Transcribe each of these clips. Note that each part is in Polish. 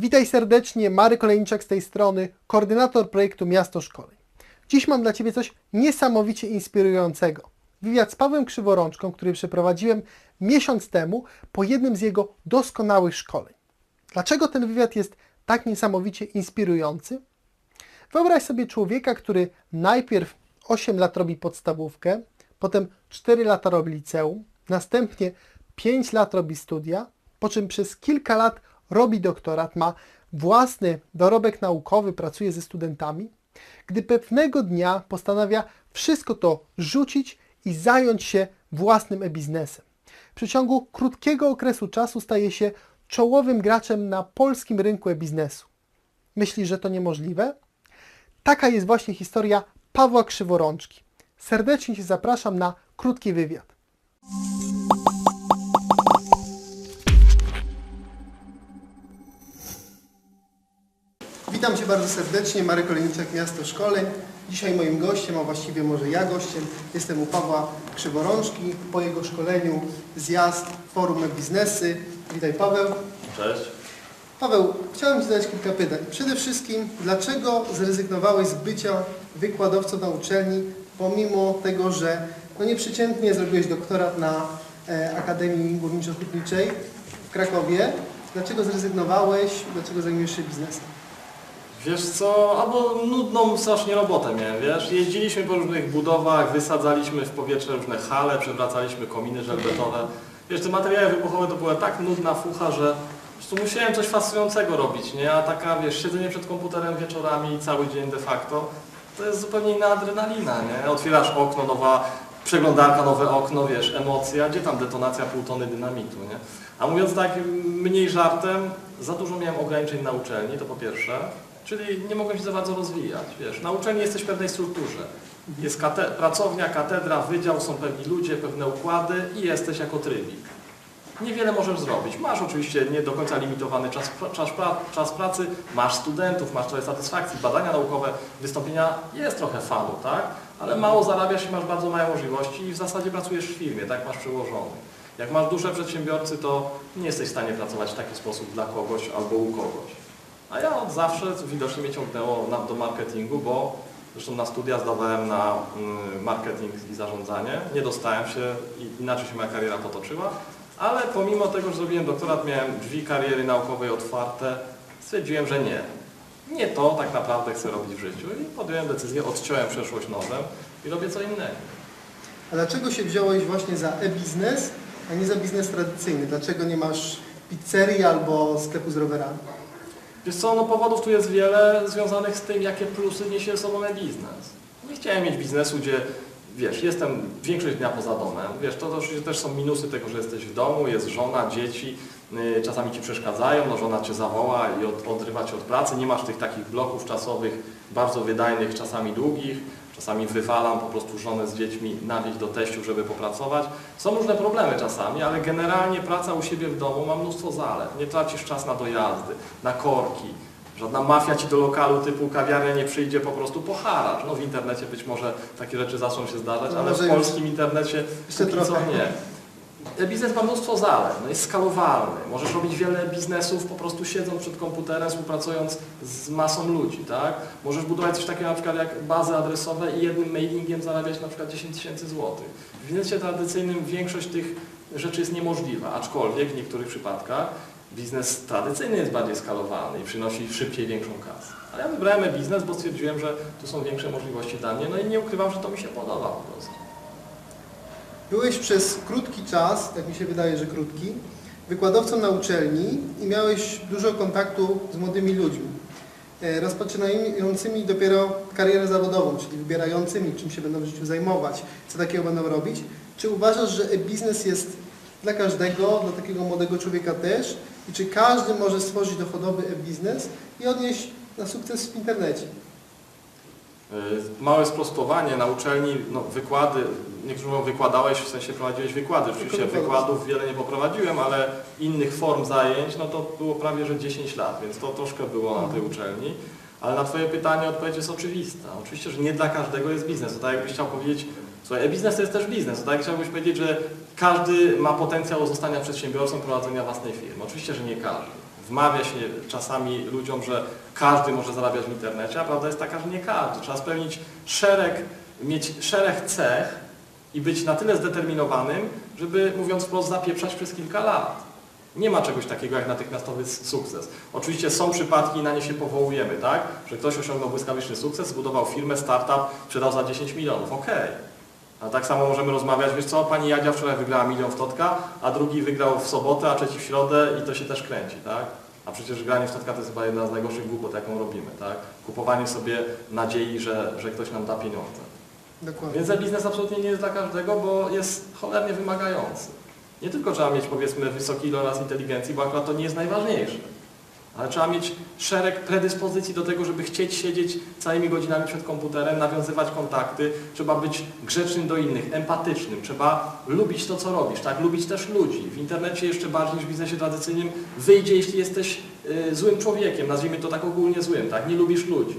Witaj serdecznie, Mary Kolejniczak z tej strony, koordynator projektu Miasto Szkoleń. Dziś mam dla Ciebie coś niesamowicie inspirującego. Wywiad z Pawłem Krzyworączką, który przeprowadziłem miesiąc temu po jednym z jego doskonałych szkoleń. Dlaczego ten wywiad jest tak niesamowicie inspirujący? Wyobraź sobie człowieka, który najpierw 8 lat robi podstawówkę, potem 4 lata robi liceum, następnie 5 lat robi studia, po czym przez kilka lat robi doktorat, ma własny dorobek naukowy, pracuje ze studentami, gdy pewnego dnia postanawia wszystko to rzucić i zająć się własnym e-biznesem. W przeciągu krótkiego okresu czasu staje się czołowym graczem na polskim rynku e-biznesu. Myślisz, że to niemożliwe? Taka jest właśnie historia Pawła Krzyworączki. Serdecznie Cię zapraszam na krótki wywiad. Bardzo serdecznie, Marek Olejniczak, Miasto Szkoleń. Dzisiaj moim gościem, a właściwie może ja gościem, jestem u Pawła Krzyworączki. Po jego szkoleniu zjazd Forum e-Biznesy. Witaj Paweł. Cześć. Paweł, chciałem Ci zadać kilka pytań. Przede wszystkim, dlaczego zrezygnowałeś z bycia wykładowcą na uczelni, pomimo tego, że no nieprzeciętnie zrobiłeś doktorat na e, Akademii Górniczo-Hutniczej w Krakowie? Dlaczego zrezygnowałeś? Dlaczego zajmujesz się biznesem? Wiesz co, albo nudną strasznie robotę miałem, wiesz? Jeździliśmy po różnych budowach, wysadzaliśmy w powietrze różne hale, przewracaliśmy kominy żelbetowe. Wiesz, te materiały wybuchowe to była tak nudna fucha, że po prostu musiałem coś fascynującego robić, nie? A taka, wiesz, siedzenie przed komputerem wieczorami cały dzień de facto, to jest zupełnie inna adrenalina, nie? Otwierasz okno, nowa przeglądarka, nowe okno, wiesz, emocja, gdzie tam detonacja pół tony dynamitu, nie? A mówiąc tak mniej żartem, za dużo miałem ograniczeń na uczelni, to po pierwsze, czyli nie mogłem się za bardzo rozwijać, wiesz, na uczelni jesteś w pewnej strukturze. Jest kate pracownia, katedra, wydział, są pewni ludzie, pewne układy i jesteś jako trybik. Niewiele możesz zrobić. Masz oczywiście nie do końca limitowany czas, czas, czas pracy, masz studentów, masz trochę satysfakcji, badania naukowe, wystąpienia, jest trochę fanu, tak? Ale mało zarabiasz i masz bardzo małe możliwości i w zasadzie pracujesz w firmie, tak masz przełożony. Jak masz duże przedsiębiorcy, to nie jesteś w stanie pracować w taki sposób dla kogoś albo u kogoś. A ja od zawsze widocznie mnie ciągnęło do marketingu, bo zresztą na studia zdawałem na mm, marketing i zarządzanie. Nie dostałem się, i inaczej się moja kariera potoczyła, ale pomimo tego, że zrobiłem doktorat, miałem drzwi kariery naukowej otwarte, stwierdziłem, że nie. Nie to tak naprawdę chcę robić w życiu i podjąłem decyzję, odciąłem przeszłość nożem i robię co innego. A dlaczego się wziąłeś właśnie za e-biznes, a nie za biznes tradycyjny? Dlaczego nie masz pizzerii albo sklepu z rowerami? Wiesz co, no powodów tu jest wiele związanych z tym, jakie plusy niesie ze sobą e-biznes. Nie chciałem mieć biznesu, gdzie wiesz, jestem większość dnia poza domem. Wiesz, to też, też są minusy tego, że jesteś w domu, jest żona, dzieci, yy, czasami ci przeszkadzają, no żona cię zawoła i od, odrywa cię od pracy. Nie masz tych takich bloków czasowych bardzo wydajnych, czasami długich. Czasami wywalam po prostu żonę z dziećmi na wieś do teściu, żeby popracować. Są różne problemy czasami, ale generalnie praca u siebie w domu ma mnóstwo zalet. Nie tracisz czas na dojazdy, na korki. Żadna mafia ci do lokalu typu kawiarnia nie przyjdzie po prostu po haracz. No w internecie być może takie rzeczy zaczną się zdarzać, No ale w polskim internecie jeszcze trochę. nie. E-Biznes ma mnóstwo zalet, no jest skalowalny. Możesz robić wiele biznesów po prostu siedząc przed komputerem, współpracując z masą ludzi, tak? Możesz budować coś takiego na przykład jak bazy adresowe i jednym mailingiem zarabiać na przykład 10 tysięcy złotych. W biznesie tradycyjnym większość tych rzeczy jest niemożliwa, aczkolwiek w niektórych przypadkach biznes tradycyjny jest bardziej skalowalny i przynosi szybciej większą kasę. Ale ja wybrałem e-biznes, bo stwierdziłem, że tu są większe możliwości dla mnie, no i nie ukrywam, że to mi się podoba po prostu. Byłeś przez krótki czas, tak mi się wydaje, że krótki, wykładowcą na uczelni i miałeś dużo kontaktu z młodymi ludźmi, e, rozpoczynającymi dopiero karierę zawodową, czyli wybierającymi, czym się będą w życiu zajmować, co takiego będą robić. Czy uważasz, że e-biznes jest dla każdego, dla takiego młodego człowieka też? I czy każdy może stworzyć dochodowy e-biznes i odnieść na sukces w internecie? Y, Małe sprostowanie na uczelni, no wykłady, niektórzy mówią wykładałeś, w sensie prowadziłeś wykłady. Oczywiście wykładów wiele nie poprowadziłem, ale innych form zajęć, no to było prawie, że 10 lat, więc to troszkę było na tej uczelni. Ale na Twoje pytanie odpowiedź jest oczywista. Oczywiście, że nie dla każdego jest biznes. To tak jakbyś chciał powiedzieć, słuchaj, e-biznes to jest też biznes. To tak jak chciałbyś powiedzieć, że każdy ma potencjał zostania przedsiębiorcą, prowadzenia własnej firmy. Oczywiście, że nie każdy. Wmawia się czasami ludziom, że każdy może zarabiać w internecie, a prawda jest taka, że nie każdy. Trzeba spełnić szereg, mieć szereg cech i być na tyle zdeterminowanym, żeby, mówiąc wprost, zapieprzać przez kilka lat. Nie ma czegoś takiego jak natychmiastowy sukces. Oczywiście są przypadki i na nie się powołujemy, tak? Że ktoś osiągnął błyskawiczny sukces, zbudował firmę, startup, sprzedał za 10 milionów. Okej. A tak samo możemy rozmawiać, wiesz co, pani Jadzia wczoraj wygrała milion w Totka, a drugi wygrał w sobotę, a trzeci w środę i to się też kręci, tak? A przecież granie w Totka to jest chyba jedna z najgorszych głupot, jaką robimy, tak? Kupowanie sobie nadziei, że, że ktoś nam da pieniądze. Dokładnie. Więc ten biznes absolutnie nie jest dla każdego, bo jest cholernie wymagający. Nie tylko trzeba mieć powiedzmy wysoki iloraz inteligencji, bo akurat to nie jest najważniejsze. Ale trzeba mieć szereg predyspozycji do tego, żeby chcieć siedzieć całymi godzinami przed komputerem, nawiązywać kontakty, trzeba być grzecznym do innych, empatycznym, trzeba lubić to, co robisz, tak? Lubić też ludzi. W internecie jeszcze bardziej niż w biznesie tradycyjnym wyjdzie, jeśli jesteś y, złym człowiekiem, nazwijmy to tak ogólnie złym, tak? Nie lubisz ludzi.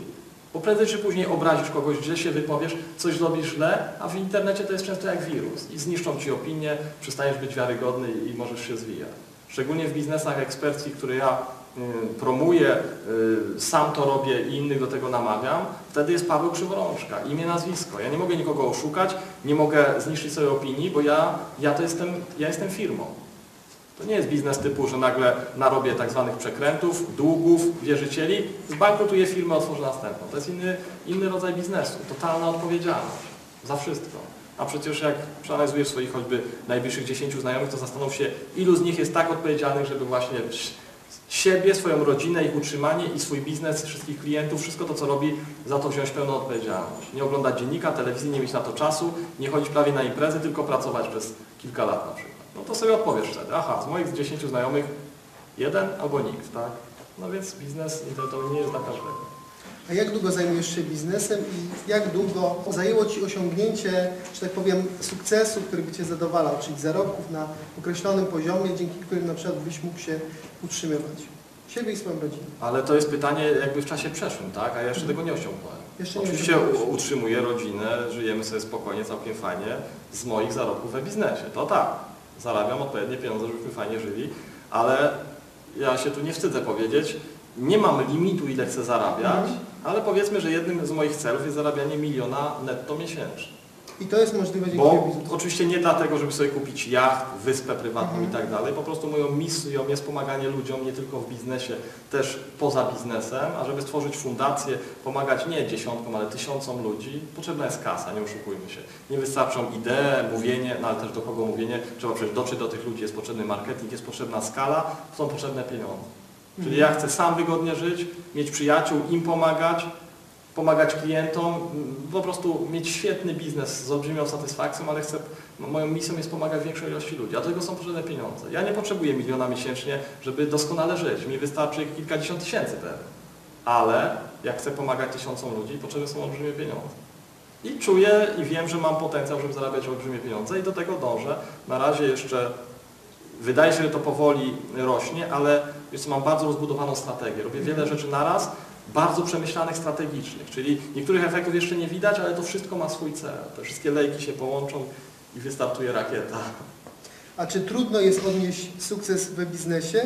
Bo prędzej czy później obrazisz kogoś, źle się wypowiesz, coś zrobisz źle, a w internecie to jest często jak wirus. I zniszczą Ci opinię, przestaniesz być wiarygodny i możesz się zwijać. Szczególnie w biznesach eksperckich, które ja promuję, y, sam to robię i innych do tego namawiam, wtedy jest Paweł Krzyworączka, imię, nazwisko. Ja nie mogę nikogo oszukać, nie mogę zniszczyć swojej opinii, bo ja, ja to jestem, ja jestem firmą. To nie jest biznes typu, że nagle narobię tak zwanych przekrętów, długów, wierzycieli, zbankrutuję firmę, otworzę następną. To jest inny, inny rodzaj biznesu, totalna odpowiedzialność za wszystko. A przecież jak przeanalizujesz swoich choćby najbliższych 10 znajomych, to zastanów się, ilu z nich jest tak odpowiedzialnych, żeby właśnie siebie, swoją rodzinę, ich utrzymanie i swój biznes, wszystkich klientów, wszystko to, co robi, za to wziąć pełną odpowiedzialność. Nie oglądać dziennika, telewizji, nie mieć na to czasu, nie chodzić prawie na imprezy, tylko pracować przez kilka lat na przykład. No to sobie odpowiesz wtedy, aha, z moich 10 znajomych jeden albo nikt, tak? No więc biznes internetowy nie jest dla każdego. A jak długo zajmujesz się biznesem i jak długo zajęło Ci osiągnięcie, że tak powiem, sukcesu, który by Cię zadowalał, czyli zarobków na określonym poziomie, dzięki którym na przykład byś mógł się utrzymywać? Siebie i swoją rodzinę. Ale to jest pytanie jakby w czasie przeszłym, tak? A ja jeszcze tego nie osiągnąłem. Jeszcze nie Oczywiście osiągnąłeś. utrzymuję rodzinę, żyjemy sobie spokojnie, całkiem fajnie z moich zarobków we biznesie. To tak, zarabiam odpowiednie pieniądze, żebyśmy fajnie żyli, ale ja się tu nie wstydzę powiedzieć, nie mam limitu ile chcę zarabiać, Mhm. Ale powiedzmy, że jednym z moich celów jest zarabianie miliona netto miesięcznie. I to jest możliwe dzięki Bo biznesowi. oczywiście nie dlatego, żeby sobie kupić jacht, wyspę prywatną Mhm. i tak dalej. Po prostu moją misją jest pomaganie ludziom nie tylko w biznesie, też poza biznesem, a żeby stworzyć fundację, pomagać nie dziesiątkom, ale tysiącom ludzi, potrzebna jest kasa, nie oszukujmy się. Nie wystarczą idee, mówienie, no ale też do kogo mówienie, trzeba przecież dotrzeć do tych ludzi, jest potrzebny marketing, jest potrzebna skala, są potrzebne pieniądze. Czyli ja chcę sam wygodnie żyć, mieć przyjaciół, im pomagać, pomagać klientom, po prostu mieć świetny biznes z olbrzymią satysfakcją, ale chcę, no, moją misją jest pomagać większej ilości ludzi, a do tego są potrzebne pieniądze. Ja nie potrzebuję miliona miesięcznie, żeby doskonale żyć, mi wystarczy kilkadziesiąt tysięcy pewnie, ale jak chcę pomagać tysiącom ludzi, potrzebne są olbrzymie pieniądze. I czuję i wiem, że mam potencjał, żeby zarabiać olbrzymie pieniądze i do tego dążę. Na razie jeszcze wydaje się, że to powoli rośnie, ale wiesz mam bardzo rozbudowaną strategię. Robię wiele rzeczy naraz, bardzo przemyślanych, strategicznych, czyli niektórych efektów jeszcze nie widać, ale to wszystko ma swój cel. Te wszystkie lejki się połączą i wystartuje rakieta. A czy trudno jest odnieść sukces we biznesie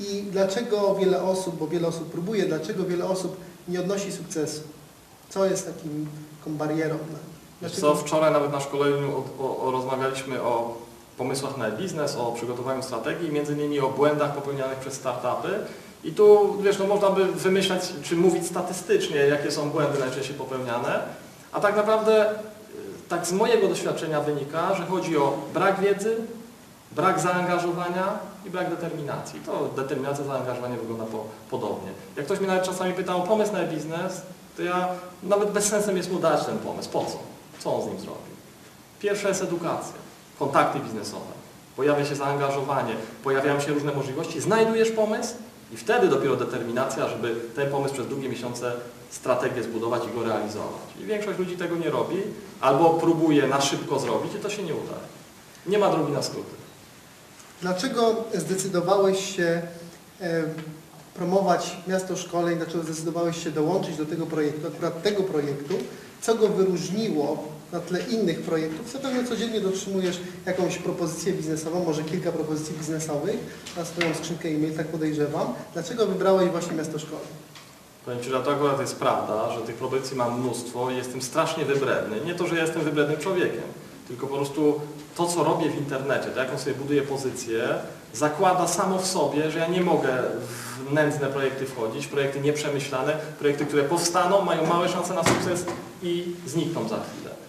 i dlaczego wiele osób, bo wiele osób próbuje, dlaczego wiele osób nie odnosi sukcesu? Co jest takim, barierą? dla- Wiesz co, wczoraj nawet na szkoleniu o, o, o rozmawialiśmy o pomysłach na biznes, o przygotowaniu strategii, między innymi o błędach popełnianych przez startupy. I tu, wiesz, no można by wymyślać, czy mówić statystycznie, jakie są błędy najczęściej popełniane, a tak naprawdę, y, tak z mojego doświadczenia wynika, że chodzi o brak wiedzy, brak zaangażowania i brak determinacji. To determinacja, zaangażowanie wygląda po, podobnie. Jak ktoś mnie nawet czasami pyta o pomysł na biznes, to ja nawet bez sensem jest mu dać ten pomysł. Po co? Co on z nim zrobi? Pierwsza jest edukacja, kontakty biznesowe. Pojawia się zaangażowanie, pojawiają się różne możliwości, znajdujesz pomysł i wtedy dopiero determinacja, żeby ten pomysł przez długie miesiące strategię zbudować i go realizować. I większość ludzi tego nie robi, albo próbuje na szybko zrobić i to się nie udaje. Nie ma drogi na skróty. Dlaczego zdecydowałeś się e, promować miasto szkoleń, dlaczego zdecydowałeś się dołączyć do tego projektu, akurat tego projektu, co go wyróżniło na tle innych projektów, zapewne codziennie dotrzymujesz jakąś propozycję biznesową, może kilka propozycji biznesowych na swoją skrzynkę e-mail, tak podejrzewam. Dlaczego wybrałeś właśnie miasto szkoleń? Powiem Ci, że to akurat jest prawda, że tych propozycji mam mnóstwo i jestem strasznie wybredny. Nie to, że jestem wybrednym człowiekiem, tylko po prostu to, co robię w internecie, to jaką sobie buduję pozycję, zakłada samo w sobie, że ja nie mogę w nędzne projekty wchodzić, projekty nieprzemyślane, projekty, które powstaną, mają małe szanse na sukces i znikną za chwilę.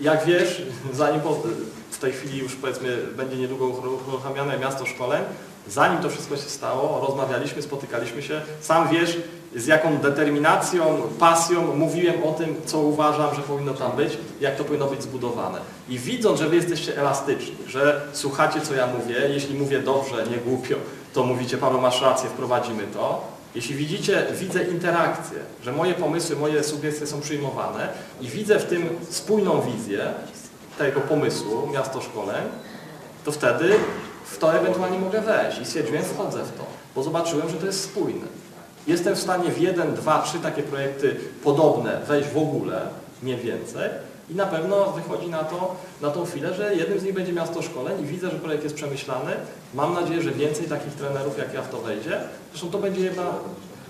Jak wiesz, zanim po, w tej chwili już powiedzmy będzie niedługo uruchamiane miasto szkoleń, zanim to wszystko się stało, rozmawialiśmy, spotykaliśmy się, sam wiesz z jaką determinacją, pasją mówiłem o tym, co uważam, że powinno tam być, jak to powinno być zbudowane. I widząc, że wy jesteście elastyczni, że słuchacie co ja mówię, jeśli mówię dobrze, nie głupio, to mówicie Paweł masz rację, wprowadzimy to. Jeśli widzicie, widzę interakcję, że moje pomysły, moje sugestie są przyjmowane i widzę w tym spójną wizję tego pomysłu, miasto szkoleń, to wtedy w to ewentualnie mogę wejść i stwierdziłem, wchodzę w to, bo zobaczyłem, że to jest spójne. Jestem w stanie w jeden, dwa, trzy takie projekty podobne wejść w ogóle, nie więcej i na pewno wychodzi na to, na tą chwilę, że jednym z nich będzie miasto szkoleń i widzę, że projekt jest przemyślany. Mam nadzieję, że więcej takich trenerów jak ja w to wejdzie. Zresztą to będzie jedna,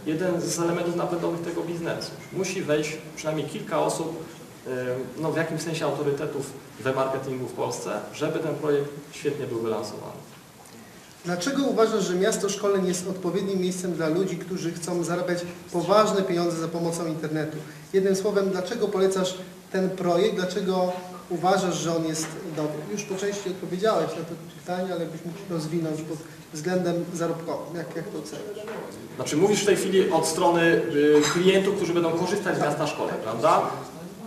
jeden z elementów napędowych tego biznesu. Musi wejść przynajmniej kilka osób, no w jakimś sensie autorytetów we marketingu w Polsce, żeby ten projekt świetnie był wylansowany. Dlaczego uważasz, że miasto szkoleń jest odpowiednim miejscem dla ludzi, którzy chcą zarabiać poważne pieniądze za pomocą internetu? Jednym słowem, dlaczego polecasz ten projekt? Dlaczego uważasz, że on jest dobry? Już po części odpowiedziałeś na to pytanie, ale byś mógł rozwinąć pod względem zarobkowym. Jak, jak to oceniasz? Znaczy mówisz w tej chwili od strony y, klientów, którzy będą korzystać z miasta szkoleń, prawda?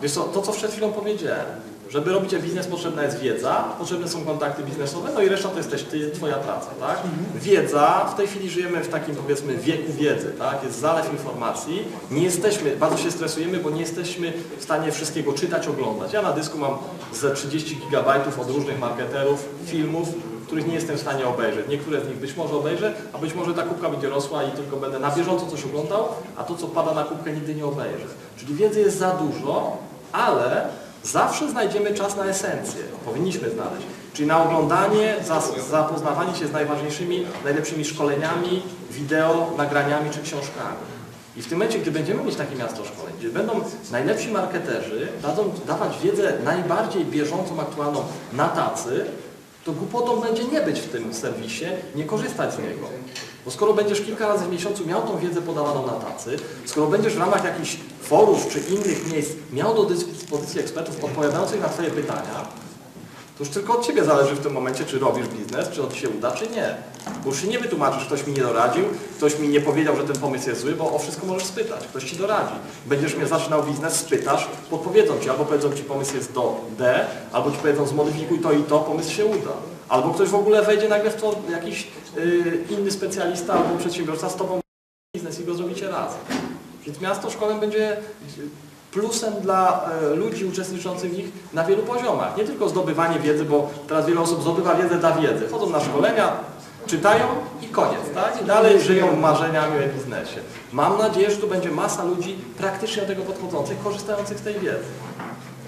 Wiesz co, to co przed chwilą powiedziałem. Żeby robić biznes potrzebna jest wiedza, potrzebne są kontakty biznesowe, no i reszta to jesteś ty, twoja praca, tak? Wiedza, w tej chwili żyjemy w takim powiedzmy wieku wiedzy, tak? Jest zalew informacji, nie jesteśmy, bardzo się stresujemy, bo nie jesteśmy w stanie wszystkiego czytać, oglądać. Ja na dysku mam ze 30 gigabajtów od różnych marketerów, filmów, których nie jestem w stanie obejrzeć. Niektóre z nich być może obejrzę, a być może ta kubka będzie rosła i tylko będę na bieżąco coś oglądał, a to, co pada na kubkę, nigdy nie obejrzę. Czyli wiedzy jest za dużo, ale zawsze znajdziemy czas na esencję. Powinniśmy znaleźć. Czyli na oglądanie, zapoznawanie się z najważniejszymi, najlepszymi szkoleniami, wideo, nagraniami czy książkami. I w tym momencie, gdy będziemy mieć takie miasto szkoleń, gdzie będą najlepsi marketerzy, dadzą dawać wiedzę najbardziej bieżącą, aktualną na tacy, to głupotą będzie nie być w tym serwisie, nie korzystać z niego. Bo skoro będziesz kilka razy w miesiącu miał tą wiedzę podawaną na tacy, skoro będziesz w ramach jakichś forów czy innych miejsc miał do dyspozycji ekspertów odpowiadających na Twoje pytania, to już tylko od Ciebie zależy w tym momencie, czy robisz biznes, czy on Ci się uda, czy nie. Bo już się nie wytłumaczysz, ktoś mi nie doradził, ktoś mi nie powiedział, że ten pomysł jest zły, bo o wszystko możesz spytać, ktoś Ci doradzi. Będziesz mnie zaczynał biznes, spytasz, podpowiedzą Ci, albo powiedzą Ci pomysł jest do D, albo Ci powiedzą zmodyfikuj to i to, pomysł się uda. Albo ktoś w ogóle wejdzie nagle w to jakiś y, inny specjalista albo przedsiębiorca z Tobą biznes i go zrobicie razem. Więc miasto szkoleń będzie plusem dla e, ludzi uczestniczących w nich na wielu poziomach. Nie tylko zdobywanie wiedzy, bo teraz wiele osób zdobywa wiedzę dla wiedzy. Chodzą na szkolenia, czytają i koniec, tak? I dalej żyją marzeniami o biznesie. Mam nadzieję, że tu będzie masa ludzi praktycznie do tego podchodzących, korzystających z tej wiedzy.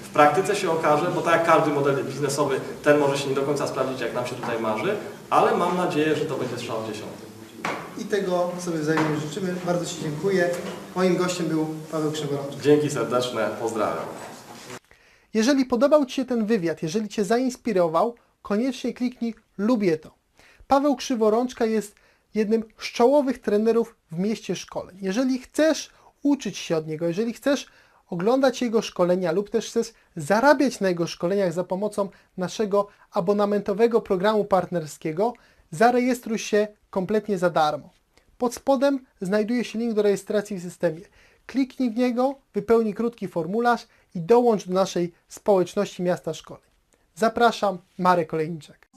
W praktyce się okaże, bo tak jak każdy model biznesowy, ten może się nie do końca sprawdzić, jak nam się tutaj marzy, ale mam nadzieję, że to będzie strzał w dziesiąty. I tego sobie wzajemnie życzymy. Bardzo Ci dziękuję. Moim gościem był Paweł Krzyworączek. Dzięki serdeczne, pozdrawiam. Jeżeli podobał Ci się ten wywiad, jeżeli Cię zainspirował, koniecznie kliknij lubię to. Paweł Krzyworączka jest jednym z czołowych trenerów w mieście szkoleń. Jeżeli chcesz uczyć się od niego, jeżeli chcesz oglądać jego szkolenia lub też chcesz zarabiać na jego szkoleniach za pomocą naszego abonamentowego programu partnerskiego, zarejestruj się kompletnie za darmo. Pod spodem znajduje się link do rejestracji w systemie. Kliknij w niego, wypełnij krótki formularz i dołącz do naszej społeczności miasta szkoleń. Zapraszam, Marek Olejniczak.